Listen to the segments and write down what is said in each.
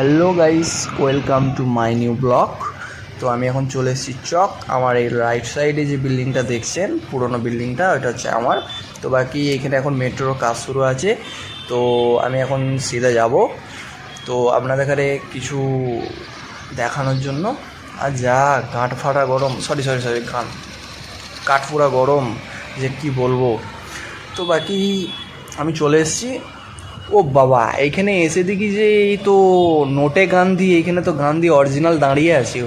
Hello guys welcome to my new blog তো আমি এখন চলে এসেছি চক। আমার এই রাইট সাইডে যে বিল্ডিংটা দেখছেন, পুরোনো বিল্ডিংটা ওটা হচ্ছে আমার। তো বাকি এখানে এখন মেট্রোর কাজ শুরু আছে। তো আমি এখন সিধা যাব। তো আপনাদের এখানে কিছু দেখানোর জন্য। আর যা, গাঁট ফাটা গরম। সরি সরি সরি গান কাঠপুরা গরম। যে কি বলব? তো বাকি আমি চলে এসেছি। ও বাবা এইখানে এসে দেখি যে এই তো নোটে গান্ধী এইখানে তো গান্ধী অরিজিনাল দাঁড়িয়ে আছে।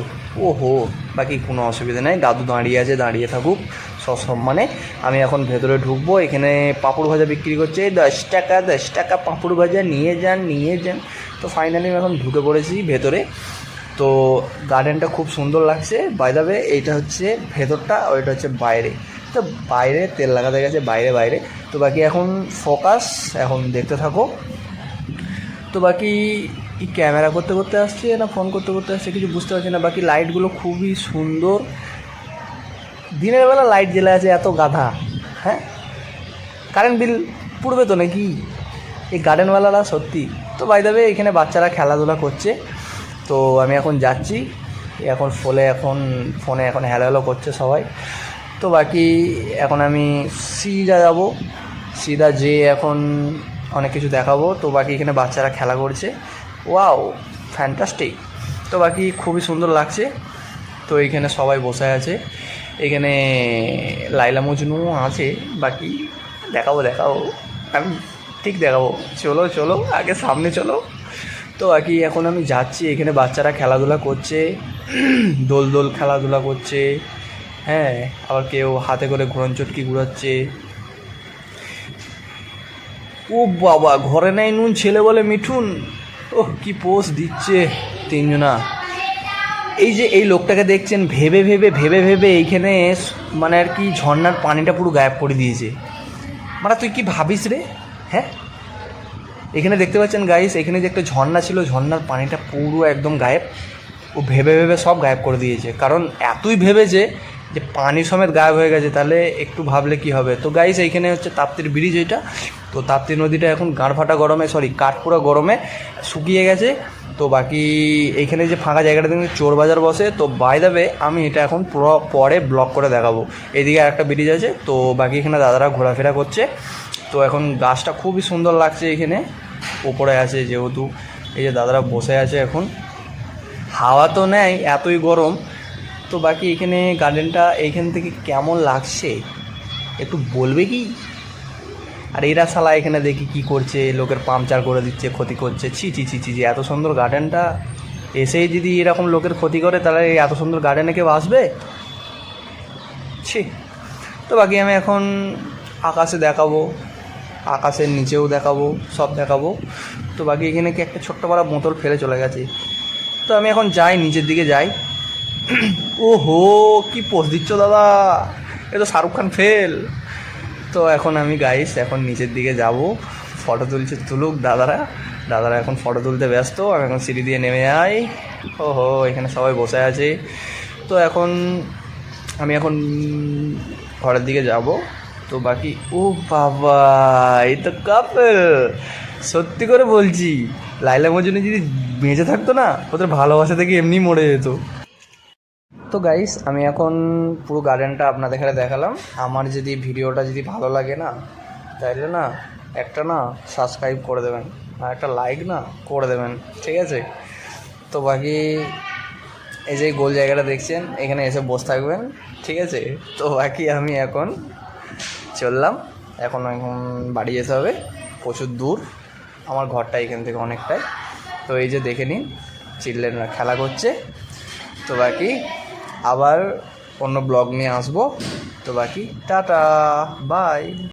ও হো বাকি কোনো অসুবিধা নেই, দাদু দাঁড়িয়ে আছে, দাঁড়িয়ে থাকুক, সসম্মানে। আমি এখন ভেতরে ঢুকবো, এখানে পাঁপড় ভাজা বিক্রি করছে দশ টাকা দশ টাকা পাঁপড় ভাজা, নিয়ে যান নিয়ে যান। তো ফাইনালি আমি এখন ঢুকে পড়েছি ভেতরে। তো গার্ডেনটা খুব সুন্দর লাগছে বাইদাবে এইটা হচ্ছে ভেতরটা ওইটা হচ্ছে বাইরে। তো বাইরে, তেল লাগাতে গেছে বাইরে বাইরে। তো বাকি এখন ফোকাস, এখন দেখতে থাকো। তো বাকি ক্যামেরা করতে করতে আসছে না ফোন করতে করতে আসছে কিছু বুঝতে পারছি না। বাকি লাইটগুলো খুবই সুন্দর। দিনের বেলা লাইট জ্বেলে আছে এত গাধা হ্যাঁ? কারেন্ট বিল পুড়বে তো নাকি? এই গার্ডেনওয়ালারা সত্যি। তো বাই দেবে এখানে বাচ্চারা খেলাধুলা করছে। তো আমি এখন যাচ্ছি। এখন ফোনে এখন ফোনে এখন হ্যালো হ্যালো করছে সবাই। তো বাকি এখন আমি সিধা যাব। সিধা যেয়ে এখন অনেক কিছু দেখাবো। তো বাকি এখানে বাচ্চারা খেলা করছে। ওয়াও ফ্যান্টাস্টিক তো বাকি খুবই সুন্দর লাগছে। তো এইখানে সবাই বসে আছে। এখানে লাইলা মজনু আছে। বাকি দেখাবো দেখাবো। আমি ঠিক দেখাবো। চলো চলো, আগে সামনে চলো। তো বাকি এখন আমি যাচ্ছি। এখানে বাচ্চারা খেলাধুলা করছে। দোল দোল খেলাধুলা করছে। হ্যাঁ আবার কেউ হাতে করে ঘোরন চটকি ঘুরাচ্ছে। ও বাবা, ঘরে নেই নুন, ছেলে বলে মিঠুন। ওহ, কি পোষ দিচ্ছে তিনজনা। এই যে এই লোকটাকে দেখছেন, ভেবে ভেবে ভেবে ভেবে এইখানে মানে আর কি ঝর্ণার পানিটা পুরো গায়েব করে দিয়েছে। মানে তুই কি ভাবিস রে? হ্যাঁ? এখানে দেখতে পাচ্ছেন গাইস এখানে যে একটা ঝর্ণা ছিল, ঝর্ণার পানিটা পুরো একদম গায়েব। ও ভেবে ভেবে সব গায়েব করে দিয়েছে। কারণ এতই ভেবেছে যে পানি সমেত গায়েব হয়ে গেছে, তাহলে একটু ভাবলে কি হবে? তো গাইস এইখানে হচ্ছে তাপ্তির ব্রিজ এটা। তো তাপ্তি নদীটা এখন গাঁড়ফাটা গরমে সরি কাঠপুরা গরমে শুকিয়ে গেছে। তো বাকি এইখানে যে ফাঁকা জায়গাটা দেখুন, চোর বাজার বসে। তো বাই দাবে আমি এটা এখন পুরো ব্লক করে দেখাবো। এদিকে একটা ব্রিজ আছে, তো বাকি এখানে দাদারা ঘোরাফেরা করছে। তো এখন গাছটা খুবই সুন্দর লাগছে এখানে। ওপরে আছে যেহেতু, এই যে দাদারা বসে আছে এখন। হাওয়া তো নেয়, এতই গরম। তো বাকি এখানে গার্ডেনটা এইখান থেকে কেমন লাগছে? একটু বলবে কি? আর এরা শালা এখানে দেখি কি করছে, লোকের পাংচার করে দিচ্ছে, ক্ষতি করছে। ছি ছি ছি ছি এত সুন্দর গার্ডেনটা এসেই যদি এরকম লোকের ক্ষতি করে, তাহলে এত সুন্দর গার্ডেনে কেউ আসবে? ছি। তো বাকি আমি এখন আকাশে দেখাবো, আকাশের নিচেও দেখাবো, সব দেখাবো। তো বাকি এখানে কি একটা ছোট্ট বড় বোতল ফেলে চলে গেছে। তো আমি এখন যাই, নিচের দিকে যাই। ও হো কি পোস্ট দিচ্ছ দাদা? এ তো শাহরুখ খান ফেল তো এখন আমি গাইস এখন নিচের দিকে যাব। ফটো তুলছে তুলুক দাদারা। দাদারা এখন ফটো তুলতে ব্যস্ত, আমি এখন সিঁড়ি দিয়ে নেমে যাই ও হো এখানে সবাই বসে আছে। তো এখন আমি এখন ঘরের দিকে যাব। তো বাকি, ও বাবা, এই তো কাপেল সত্যি করে বলছি, লাইলা মজুনি যদি বেঁচে থাকতো না, ওদের ভালোবাসা থেকে এমনি মরে যেত। তো গাইস আমি এখন পুরো গার্ডেনটা আপনাদের এখানে দেখালাম। আমার যদি ভিডিওটা যদি ভালো লাগে না, তাইলে না একটা না সাবস্ক্রাইব করে দেবেন। আর একটা লাইক না করে দেবেন, ঠিক আছে? তো বাকি এই যে গোল জায়গাটা দেখছেন, এখানে এসে বসে থাকবেন, ঠিক আছে? তো বাকি আমি এখন চললাম। এখন এখন বাড়ি যেতে হবে, প্রচুর দূর। আমার ঘরটা এখান থেকে অনেকটাই। তো এই যে দেখে নিন চিলড্রেনরা খেলা করছে। তো বাকি আবার অন্য ব্লগ নিয়ে আসব। তো বাকি টাটা বাই।